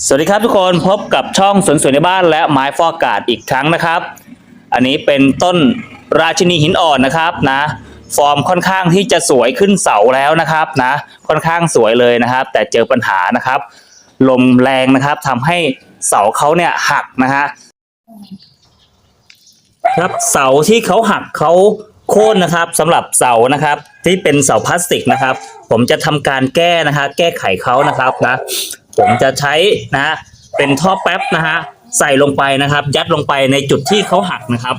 สวัสดีครับทุกคนพบกับช่องสวนสวยในบ้านและไม้ฟอกอากาศอีกครั้งนะครับ อันนี้เป็นต้นราชินีหินอ่อนนะครับนะ ฟอร์มค่อนข้างที่จะสวยขึ้นเสาแล้วนะครับนะค่อนข้างสวยเลยนะครับ แต่เจอปัญหานะครับ ลมแรงนะครับทำให้เสาเขาเนี่ยหักนะฮะครับเสาที่เขาหักเขาโค่นนะครับสำหรับเสานะครับที่เป็นเสาพลาสติกนะครับ ผมจะทำการแก้นะฮะแก้ไขเขานะครับนะ ผมจะใช้นะฮะเป็นท่อแป๊บนะฮะใส่ลงไปนะครับ ยัดลงไปในจุดที่เขาหักนะครับ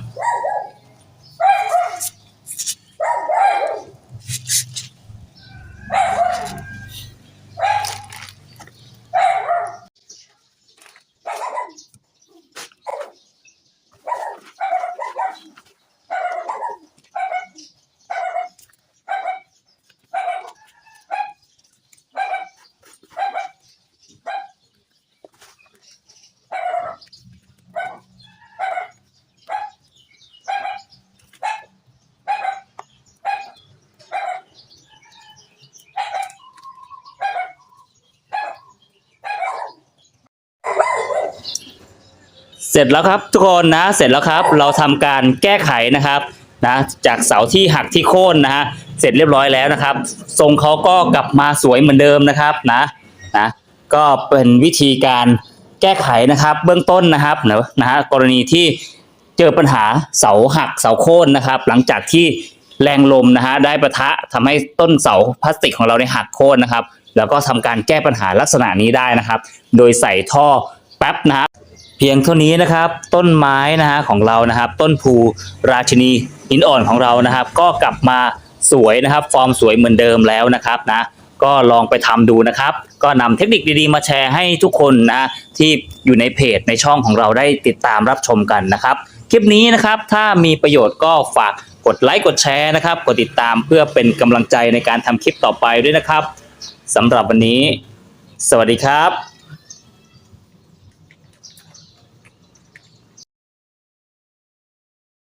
เสร็จแล้วครับทุกคนนะเสร็จแล้วครับ เราทำการแก้ไขนะครับนะจากเสาที่หักที่โค่นนะฮะเสร็จเรียบร้อยแล้วนะครับ ทรงเขาก็กลับมาสวยเหมือนเดิมนะครับนะนะก็เป็นวิธีการแก้ไขนะครับ เบื้องต้นนะครับเนะนะฮะกรณีที่เจอปัญหาเสาหักเสาโค่นนะครับ หลังจากที่แรงลมนะฮะได้ประทะทำให้ต้นเสาพลาสติกของเราในยหักโค่นนะครับ แล้วก็ทำการแก้ปัญหาลักษณะนี้ได้นะครับ โดยใส่ท่อแป๊บนะฮะ พียงเท่านี้นะครับต้นไม้นะฮะของเรานะครับ ต้นภูราชินีหินอ่อนของเรานะครับ ก็กลับมาสวยนะครับ ฟอร์มสวยเหมือนเดิมแล้วนะครับนะก็ลองไปทำดูนะครับ ก็นำเทคนิคดีๆ มาแชร์ให้ทุกคนนะที่อยู่ในเพจในช่องของเราได้ติดตามรับชมกันนะครับ คลิปนี้นะครับถ้ามีประโยชน์ก็ฝากกดไลค์กดแชร์นะครับ กดติดตามเพื่อเป็นกำลังใจในการทำคลิปต่อไปด้วยนะครับสำหรับวันนี้ สวัสดีครับ